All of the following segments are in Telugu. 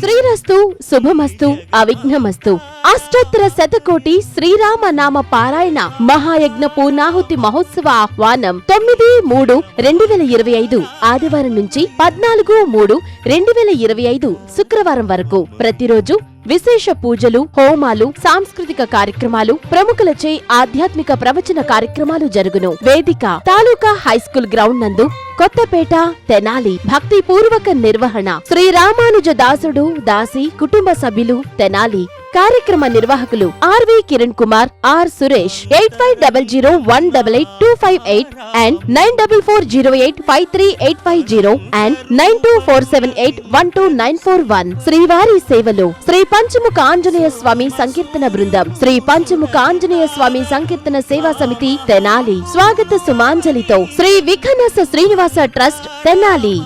శ్రీరస్తు శుభమస్తు అవిఘ్నమస్తు. అష్టోత్తర శతకోటి శ్రీరామ నామ పారాయణ మహాయజ్ఞ పూర్ణాహుతి మహోత్సవ ఆహ్వానం తొమ్మిది మూడు రెండు వేల ఇరవై ఐదు ఆదివారం నుంచి పద్నాలుగు మూడు రెండు వేల ఇరవై ఐదు శుక్రవారం వరకు. ప్రతిరోజు విశేష పూజలు హోమాలు సాంస్కృతిక కార్యక్రమాలు ప్రముఖులచే ఆధ్యాత్మిక ప్రవచన కార్యక్రమాలు జరుగును. వేదిక తాలూకా హైస్కూల్ గ్రౌండ్ నందు కొత్తపేట తెనాలి భక్తి పూర్వక నిర్వహణ శ్రీరామానుజ దాసుడు దాసి కుటుంబ సభ్యులు తెనాలి. కార్యక్రమ నిర్వాహకులు RV Kiran Kumar R Suresh. Eight five double zero one double eight two five eight and nine double four zero eight five three eight five zero and nine two four seven eight one two nine four one. శ్రీవారి సేవలు. శ్రీ పంచముఖ ఆంజనేయ స్వామి సంకీర్తన బృందం. శ్రీ పంచముఖ ఆంజనేయ స్వామి సంకీర్తన సేవా సమితి తెనాలి. స్వాగత సుమాంజలితో శ్రీ విఘనస శ్రీనివాస ట్రస్ట్ తెనాలి.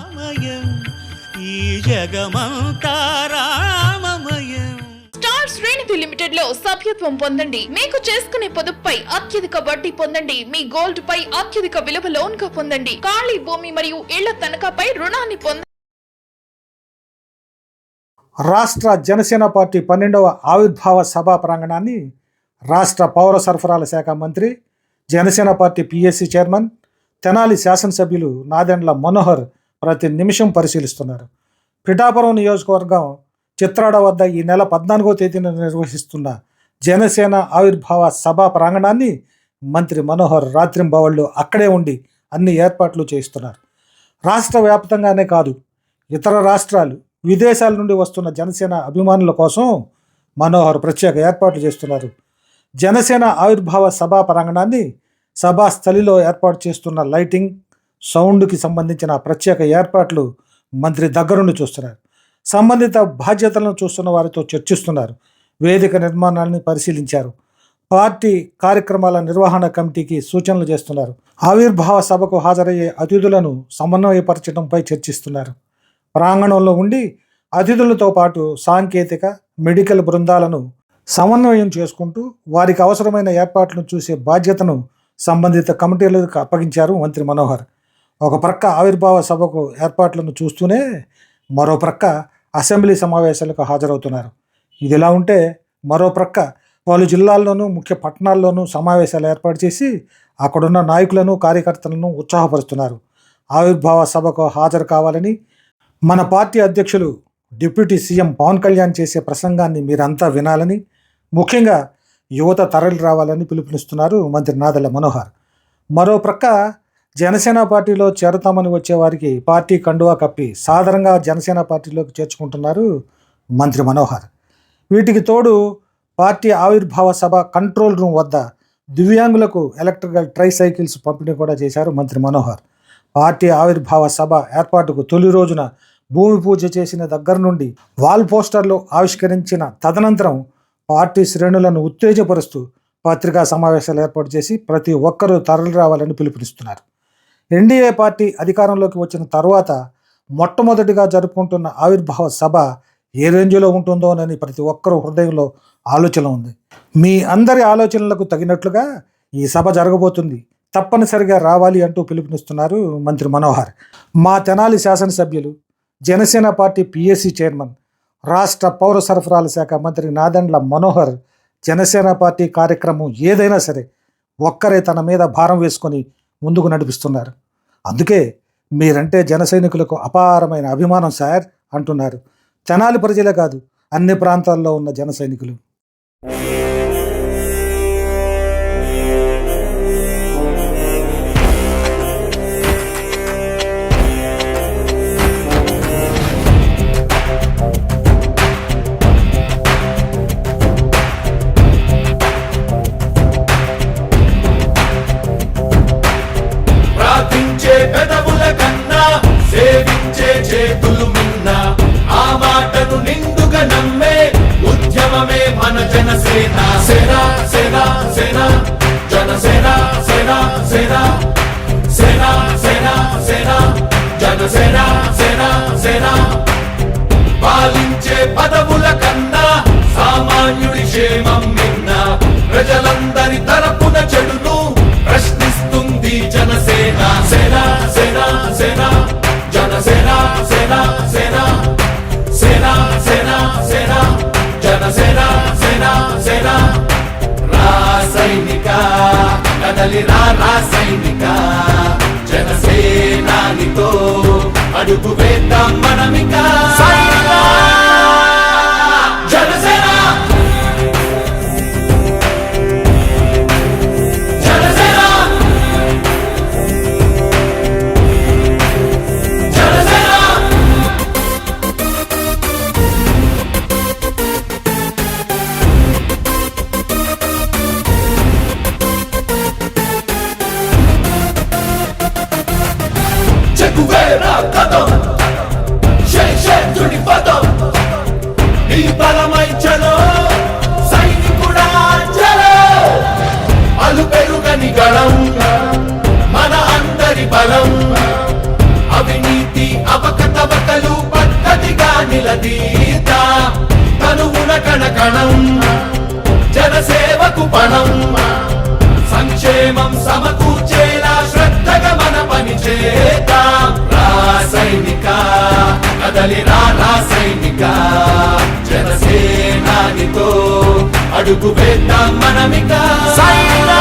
జగమంతారా లో సభ్యత్వం పొందండి. మీకు చేసుకునే పొదుపుపై అత్యధిక వడ్డీ పొందండి. మీ గోల్డ్ పై అత్యధిక విలువ లోన్గా పొందండి. ఖాళీ భూమి మరియు ఇళ్ళ తనఖాపై రుణాన్ని పొంద రాష్ట్ర జనసేన పార్టీ పన్నెండవ ఆవిర్భావ సభా ప్రాంగణాన్ని రాష్ట్ర పౌర సరఫరాల శాఖ మంత్రి Janasena party PSC chairman Tenali శాసనసభ్యులు నాదెండ్ల మనోహర్ ప్రతి నిమిషం పరిశీలిస్తున్నారు. పిఠాపురం నియోజకవర్గం చిత్రాడ వద్ద ఈ నెల పద్నాలుగో తేదీన నిర్వహిస్తున్న జనసేన ఆవిర్భావ సభా ప్రాంగణాన్ని మంత్రి మనోహర్ రాత్రింబవళ్ళు అక్కడే ఉండి అన్ని ఏర్పాట్లు చేస్తున్నారు రాష్ట్ర వ్యాప్తంగానే కాదు ఇతర రాష్ట్రాలు విదేశాల నుండి వస్తున్న జనసేన అభిమానుల కోసం మనోహర్ ప్రత్యేక ఏర్పాట్లు చేస్తున్నారు. జనసేన ఆవిర్భావ సభా ప్రాంగణాన్ని సభా స్థలిలో ఏర్పాటు చేస్తున్న లైటింగ్ సౌండ్కి సంబంధించిన ప్రత్యేక ఏర్పాట్లు మంత్రి దగ్గరుండి చూస్తున్నారు. సంబంధిత బాధ్యతలను చూస్తున్న వారితో చర్చిస్తున్నారు. వేదిక నిర్మాణాన్ని పరిశీలించారు. పార్టీ కార్యక్రమాల నిర్వహణ కమిటీకి సూచనలు చేస్తున్నారు. ఆవిర్భావ సభకు హాజరయ్యే అతిథులను సమన్వయపరచడంపై చర్చిస్తున్నారు. ప్రాంగణంలో ఉండి అతిథులతో పాటు సాంకేతిక మెడికల్ బృందాలను సమన్వయం చేసుకుంటూ వారికి అవసరమైన ఏర్పాట్లను చూసే బాధ్యతను సంబంధిత కమిటీలకు అప్పగించారు మంత్రి మనోహర్. ఒక ప్రక్క ఆవిర్భావ సభకు ఏర్పాట్లను చూస్తూనే మరో ప్రక్క అసెంబ్లీ సమావేశాలకు హాజరవుతున్నారు. ఇదిలా ఉంటే మరో ప్రక్క పలు జిల్లాల్లోనూ ముఖ్య పట్టణాల్లోనూ సమావేశాలు ఏర్పాటు చేసి అక్కడున్న నాయకులను కార్యకర్తలను ఉత్సాహపరుస్తున్నారు. ఆవిర్భావ సభకు హాజరు కావాలని మన పార్టీ అధ్యక్షులు డిప్యూటీ సీఎం పవన్ కళ్యాణ్ చేసే ప్రసంగాన్ని మీరంతా వినాలని ముఖ్యంగా యువత తరలి రావాలని పిలుపునిస్తున్నారు మంత్రి నాదల మనోహర్. మరో ప్రక్క జనసేన పార్టీలో చేరతామని వచ్చే వారికి పార్టీ కండువా కప్పి సాధారణంగా జనసేన పార్టీలోకి చేర్చుకుంటున్నారు మంత్రి మనోహర్. వీటికి తోడు పార్టీ ఆవిర్భావ సభ కంట్రోల్ రూమ్ వద్ద దివ్యాంగులకు ఎలక్ట్రికల్ ట్రై సైకిల్స్ పంపిణీ కూడా చేశారు మంత్రి మనోహర్. పార్టీ ఆవిర్భావ సభ ఏర్పాటుకు తొలి రోజున భూమి పూజ చేసిన దగ్గర నుండి వాల్ పోస్టర్లు ఆవిష్కరించిన తదనంతరం పార్టీ శ్రేణులను ఉత్తేజపరుస్తూ పత్రికా సమావేశాలు ఏర్పాటు చేసి ప్రతి ఒక్కరూ తరలి రావాలని పిలుపునిస్తున్నారు. ఎన్డీఏ పార్టీ అధికారంలోకి వచ్చిన తర్వాత మొట్టమొదటిగా జరుపుకుంటున్న ఆవిర్భావ సభ ఏ రేంజ్లో ఉంటుందోనని ప్రతి ఒక్కరూ హృదయంలో ఆలోచన ఉంది. మీ అందరి ఆలోచనలకు తగినట్లుగా ఈ సభ జరగబోతుంది. తప్పనిసరిగా రావాలి అంటూ పిలుపునిస్తున్నారు మంత్రి మనోహర్. మా తెనాలి శాసనసభ్యులు జనసేన పార్టీ పిఎస్సి చైర్మన్ రాష్ట్ర పౌర సరఫరాల శాఖ మంత్రి నాదండ్ల మనోహర్ జనసేన పార్టీ కార్యక్రమం ఏదైనా సరే ఒక్కరే తన మీద భారం వేసుకొని ముందుకు నడిపిస్తున్నారు. అందుకే మీరంటే జన సైనికులకు అపారమైన అభిమానం సార్ అంటున్నారు. తెనాలి ప్రజలే కాదు అన్ని ప్రాంతాల్లో ఉన్న జన సైనికులు. నమ్మే ఉద్యమమే మన జనసేన. సేన సేన సేన జనసేన సేన సేన సేన సేన సేన జనసేన సేన సేన. పాలించే పదవుల కన్నా సామాన్యుడి క్షేమం నిన్న ప్రజలందరి తరపున చెడును ప్రశ్నిస్తుంది జనసేన. సేన సేన సేన జనసేన సేన సేన. కదలి రా రా సైనిక జనసేనానితో అడుగు వేద్దాం మనమిక. పణం జనసేవకు పణం సంక్షేమం సమకూర్చేలా శ్రద్ధగా మన పని చేద్దాం రాసైనిక కదలి రా రాసైనిక జనసేనానితో అడుగు వేద్దాం మనమిక సైనా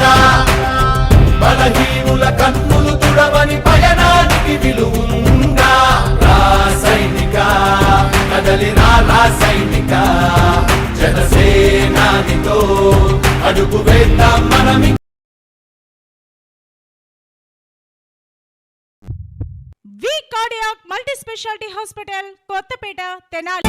దిశలకు బలహీనుల కన్నులు తుడవని పయనానికి విలువుందా? రాసైనిక కదలి రా రాసైనిక జనసేనానితో అడుగు వేద్దాం మనమి. V cardiac multi speciality hospital Kothapeta Tenali.